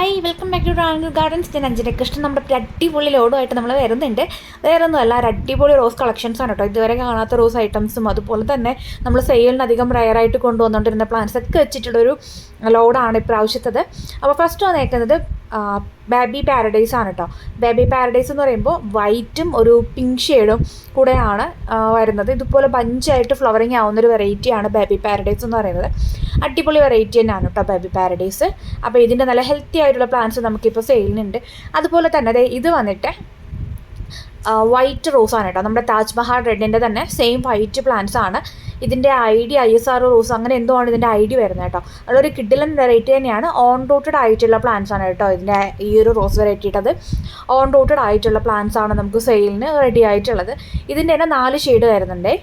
Mango gardens ഞാൻ അഞ്ചര കൃഷ്ണൻ. നമ്മുടെ അടിപൊളി ലോഡുമായിട്ട് നമ്മൾ വരുന്നുണ്ട്. വേറെ ഒന്നുമല്ല ഒരു അടിപൊളി റോസ് കളക്ഷൻസാണ് കേട്ടോ. ഇതുവരെ കാണാത്ത റോസ് ഐറ്റംസും അതുപോലെ തന്നെ നമ്മൾ സെയിലിന് അധികം റയറായിട്ട് കൊണ്ടുവന്നുകൊണ്ടിരുന്ന പ്ലാന്റ്സ് ഒക്കെ വെച്ചിട്ടുള്ളൊരു ലോഡാണ് ഇപ്രാവശ്യത്തത്. അപ്പോൾ ഫസ്റ്റ് വന്നേക്കുന്നത് ബേബി പാരഡൈസ് ആണ് കേട്ടോ ബേബി പാരഡൈസ് എന്ന് പറയുമ്പോൾ വൈറ്റും ഒരു പിങ്ക് ഷെയ്ഡും കൂടെയാണ് വരുന്നത്. ഇതുപോലെ ബഞ്ചായിട്ട് ഫ്ലവറിങ് ആവുന്ന ഒരു വെറൈറ്റിയാണ് ബേബി പാരഡൈസ് എന്ന് പറയുന്നത്. അടിപൊളി വെറൈറ്റി തന്നെയാണ് കേട്ടോ ബേബി പാരഡൈസ് അപ്പോൾ ഇതിന്റെ നല്ല ഹെൽത്തി ആയിട്ടുള്ള പ്ലാന്റ്സ് നമുക്കിപ്പോൾ സെയിലിനുണ്ട് അതുപോലെ തന്നെ ഇത് വന്നിട്ട് വൈറ്റ് റോസ് ആണ് കേട്ടോ നമ്മുടെ താജ്മഹൽ റെഡിന്റെ തന്നെ സെയിം വൈറ്റ് പ്ലാന്റ്സ് ആണ്. ഇതിന്റെ I D I S R rose അങ്ങനെ എന്തോ ആണ് ഇതിന്റെ ഐ ഡി വരുന്നത് കേട്ടോ. അതൊരു കിഡിലൻ വെറൈറ്റി തന്നെയാണ്. ഓൺ റൂട്ടഡ് ആയിട്ടുള്ള പ്ലാന്റ്സ് ആണ് കേട്ടോ ഇതിന്റെ ഈ ഒരു റോസ് വെറൈറ്റി ഇട്ടത് ഓൺ റൂട്ടഡ് ആയിട്ടുള്ള പ്ലാന്റ്സ് ആണ് നമുക്ക് സെയിലിന് റെഡി ആയിട്ടുള്ളത്. ഇതിന്റെ തന്നെ നാല് ഷെയ്ഡ് വരുന്നുണ്ടേ.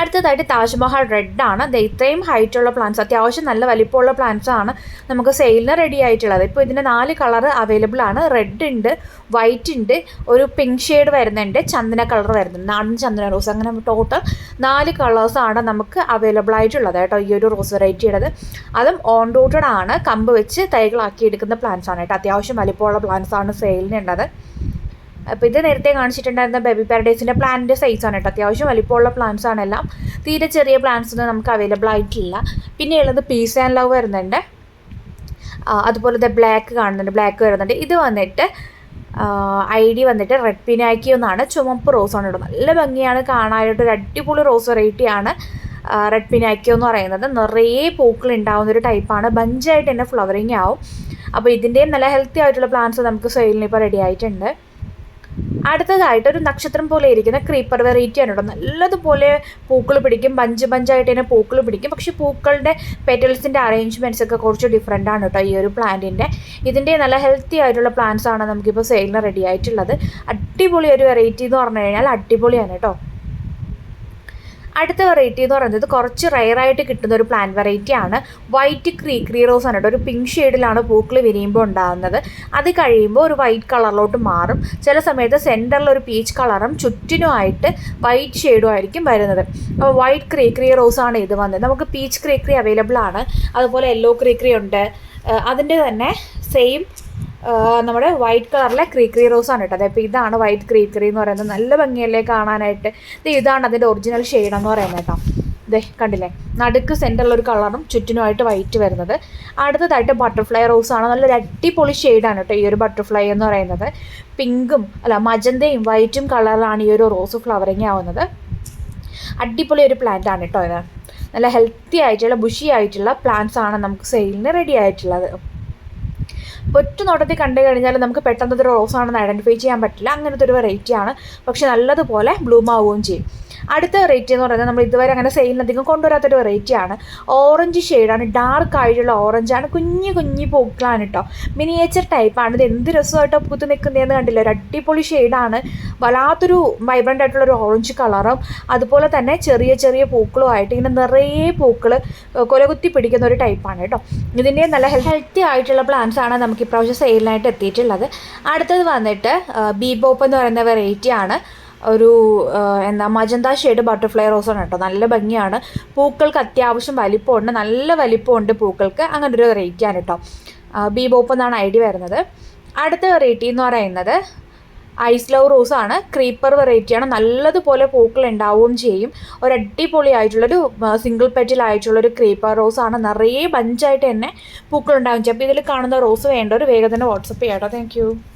അടുത്തതായിട്ട് താജ്മഹൽ റെഡ് ആണ് ദേ ഇത്രയും ഹൈറ്റുള്ള പ്ലാന്റ്സ് അത്യാവശ്യം നല്ല വലിപ്പമുള്ള പ്ലാന്റ്സ് ആണ് നമുക്ക് സെയിലിന് റെഡി ആയിട്ടുള്ളത്. ഇപ്പോൾ ഇതിന്റെ നാല് കളർ അവൈലബിൾ ആണ്. റെഡ് ഉണ്ട് വൈറ്റ് ഉണ്ട് ഒരു പിങ്ക് ഷെയ്ഡ് വരുന്നുണ്ട് ചന്ദന കളർ വരുന്നുണ്ട്. നാടൻ ചന്ദന റോസ് അങ്ങനെ ടോട്ടൽ നാല് കളേഴ്സാണ് നമുക്ക് അവൈലബിൾ ആയിട്ടുള്ളത് കേട്ടോ ഈ ഒരു റോസ് വെറൈറ്റിയുടേത് അതും ഓൺ റൂട്ടഡ് ആണ്. കമ്പ് വെച്ച് തൈകളാക്കി എടുക്കുന്ന പ്ലാന്റ്സ് ആണ് കേട്ടോ. അത്യാവശ്യം വലിപ്പമുള്ള പ്ലാന്റ്സ് ആണ് സെയിലിനുള്ളത് അപ്പോൾ ഇത് നേരത്തെ കാണിച്ചിട്ടുണ്ടായിരുന്ന ബേബി പാരഡൈസിന്റെ പ്ലാന്റിന്റെ സൈസാണ് കേട്ടോ. അത്യാവശ്യം വലിപ്പമുള്ള പ്ലാന്റ്സ് ആണെല്ലാം തീരെ ചെറിയ പ്ലാന്റ്സ് ഒന്നും നമുക്ക് അവൈലബിൾ ആയിട്ടില്ല. പിന്നെ ഉള്ളത് പീസ് ആൻഡ് ലവ് വരുന്നുണ്ട് അതുപോലെ തന്നെ ബ്ലാക്ക് കാണുന്നുണ്ട്. ബ്ലാക്ക് വരുന്നുണ്ട്. ഇത് വന്നിട്ട് ഐ ഡി വന്നിട്ട് റെഡ് പിനാക്കി എന്നാണ്. ചുമപ്പ് റോസാണ് കേട്ടോ നല്ല ഭംഗിയാണ്. കാണാനായിട്ട് ഒരു അടിപൊളി റോസ് വെറൈറ്റിയാണ് റെഡ് പിനാക്കിയോ എന്ന് പറയുന്നത്. നിറയെ പൂക്കൾ ഉണ്ടാകുന്ന ഒരു ടൈപ്പാണ് ബഞ്ചായിട്ട് തന്നെ ഫ്ലവറിങ് ആവും. അപ്പോൾ ഇതിന്റെയും നല്ല ഹെൽത്തി ആയിട്ടുള്ള പ്ലാന്റ്സ് നമുക്ക് സെയിലിന് ഇപ്പോൾ റെഡി ആയിട്ടുണ്ട്. അടുത്തതായിട്ട് ഒരു നക്ഷത്രം പോലെ ഇരിക്കുന്ന ക്രീപ്പർ വെറൈറ്റി ആണ് കേട്ടോ. നല്ലതുപോലെ പൂക്കൾ പിടിക്കും ബഞ്ച് ബഞ്ചായിട്ട് തന്നെ പൂക്കൾ പിടിക്കും. പക്ഷെ പൂക്കളുടെ പെറ്റൽസിന്റെ അറേഞ്ച്മെന്റ്സ് ഒക്കെ കുറച്ച് ഡിഫറെന്റ് ആണ് കേട്ടോ ഈ ഒരു പ്ലാന്റിന്റെ ഇതിന്റെ നല്ല ഹെൽത്തി ആയിട്ടുള്ള പ്ലാന്റ്സ് ആണ് നമുക്കിപ്പോൾ സെയിലിന് റെഡി ആയിട്ടുള്ളത്. അടിപൊളി ഒരു വെറൈറ്റി എന്ന് പറഞ്ഞു കഴിഞ്ഞാൽ അടിപൊളിയാണ് കേട്ടോ. അടുത്ത വെറൈറ്റി എന്ന് പറയുന്നത് കുറച്ച് റയറായിട്ട് കിട്ടുന്ന ഒരു പ്ലാന്റ് വെറൈറ്റി ആണ്. വൈറ്റ് ക്രീ ക്രീ റോസ് ആണ് കേട്ടോ ഒരു പിങ്ക് ഷെയ്ഡിലാണ് പൂക്കൾ വിരിയുമ്പോൾ ഉണ്ടാകുന്നത്. അത് കഴിയുമ്പോൾ ഒരു വൈറ്റ് കളറിലോട്ട് മാറും. ചില സമയത്ത് സെന്ററിൽ ഒരു പീച്ച് കളറും ചുറ്റിനുമായിട്ട് വൈറ്റ് ഷെയ്ഡും ആയിരിക്കും വരുന്നത്. അപ്പോൾ വൈറ്റ് ക്രീ ക്രീ റോസ് ആണ് ഇത് വന്നത്. നമുക്ക് പീച്ച് ക്രീ ക്രീ അവൈലബിൾ ആണ്. അതുപോലെ യെല്ലോ ക്രീ ക്രീ ഉണ്ട്. അതിന്റെ തന്നെ സെയിം നമ്മുടെ വൈറ്റ് കളറിലെ ക്രീക്രി റോസ് ആണ് കേട്ടോ. അപ്പോൾ ഇതാണ് വൈറ്റ് ക്രീക്രി എന്ന് പറയുന്നത്. നല്ല ഭംഗിയല്ലേ കാണാനായിട്ട്. ഇത് ഇതാണ് അതിന്റെ ഒറിജിനൽ ഷെയ്ഡ് എന്ന് പറയുന്നത് കേട്ടോ. ഇതേ കണ്ടില്ലേ? നടുക്ക് സെന്ററിൽ ഒരു കളറും ചുറ്റിനുമായിട്ട് വൈറ്റ് വരുന്നത്. അടുത്തതായിട്ട് ബട്ടർഫ്ലൈ റോസ് ആണ്. നല്ലൊരു അടിപൊളി ഷെയ്ഡാണ് കേട്ടോ ഈ ഒരു ബട്ടർഫ്ലൈ എന്ന് പറയുന്നത്. പിങ്കും അല്ല മജന്തയും വൈറ്റും കളറിലാണ് ഈ ഒരു റോസ് ഫ്ലവറിങ് ആവുന്നത്. അടിപൊളി ഒരു പ്ലാന്റ് ആണ് കേട്ടോ ഇത്. നല്ല ഹെൽത്തി ആയിട്ടുള്ള ബുഷി ആയിട്ടുള്ള പ്ലാന്റ്സ് ആണ് നമുക്ക് സെയിലിന് റെഡി ആയിട്ടുള്ളത്. ഒറ്റ നോട്ടത്തിൽ കണ്ടു കഴിഞ്ഞാൽ നമുക്ക് പെട്ടെന്ന് ഇതൊരു റോസാണെന്ന് ഐഡന്റിഫൈ ചെയ്യാൻ പറ്റില്ല. അങ്ങനത്തെ ഒരു വെറൈറ്റി ആണ്. പക്ഷെ നല്ലതുപോലെ ബ്ലൂം ആവുകയും ചെയ്യും. അടുത്ത വെറൈറ്റി എന്ന് പറയുന്നത് നമ്മൾ ഇതുവരെ അങ്ങനെ സെയിലിന് അധികം കൊണ്ടുവരാത്തൊരു വെറൈറ്റി ആണ്. ഓറഞ്ച് ഷെയ്ഡാണ് ഡാർക്ക് ആയിട്ടുള്ള ഓറഞ്ചാണ് കുഞ്ഞു കുഞ്ഞു പൂക്കളാണ് കേട്ടോ മിനിയേച്ചർ ടൈപ്പാണ് ഇത് എന്ത് രസമായിട്ടോ പൂത്ത് നിൽക്കുന്നതെന്ന് കണ്ടില്ല. ഒരു അടിപൊളി ഷെയ്ഡാണ് വല്ലാത്തൊരു വൈബ്രന്റ് ആയിട്ടുള്ള ഒരു ഓറഞ്ച് കളറും അതുപോലെ തന്നെ ചെറിയ ചെറിയ പൂക്കളുമായിട്ട് ഇങ്ങനെ നിറയെ പൂക്കൾ കൊലകുത്തി പിടിക്കുന്ന ഒരു ടൈപ്പാണ് കേട്ടോ ഇതിന്റെ നല്ല ഹെൽത്തി ആയിട്ടുള്ള പ്ലാന്റ്സ് ആണ് നമുക്ക് ഇപ്രാവശ്യം സെയിലിനായിട്ട് എത്തിയിട്ടുള്ളത്. അടുത്തത് വന്നിട്ട് ബീബോപ്പ് എന്ന് പറയുന്ന വെറൈറ്റി ആണ്. ഒരു എന്താ മജന്ത ഷെയ്ഡ് ബട്ടർഫ്ലൈ ആണ് കേട്ടോ. നല്ല ഭംഗിയാണ്. പൂക്കൾക്ക് അത്യാവശ്യം വലിപ്പമുണ്ട്. നല്ല വലിപ്പമുണ്ട് പൂക്കൾക്ക്. അങ്ങനെ ഒരു റേറ്റിയാണ് കേട്ടോ. ബീബോപ്പ് എന്നാണ് ഐ ഡി വരുന്നത്. അടുത്ത വെറൈറ്റി എന്ന് പറയുന്നത് ഐസ് ലവ് റോസ് ആണ്. ക്രീപ്പർ വെറൈറ്റിയാണ് നല്ലതുപോലെ പൂക്കൾ ഉണ്ടാവുകയും ചെയ്യും. ഒരു അടിപൊളി ആയിട്ടുള്ളൊരു സിംഗിൾ പെറ്റിലായിട്ടുള്ളൊരു ക്രീപ്പർ റോസ് ആണ്. നിറയെ ബഞ്ചായിട്ട് തന്നെ പൂക്കൾ ഉണ്ടാവുകയും ചെയ്യും. അപ്പോൾ ഇതിൽ കാണുന്ന റോസ് വേണ്ട. ഒരു വേഗം തന്നെ വാട്സപ്പ് ചെയ്യാം കേട്ടോ. താങ്ക്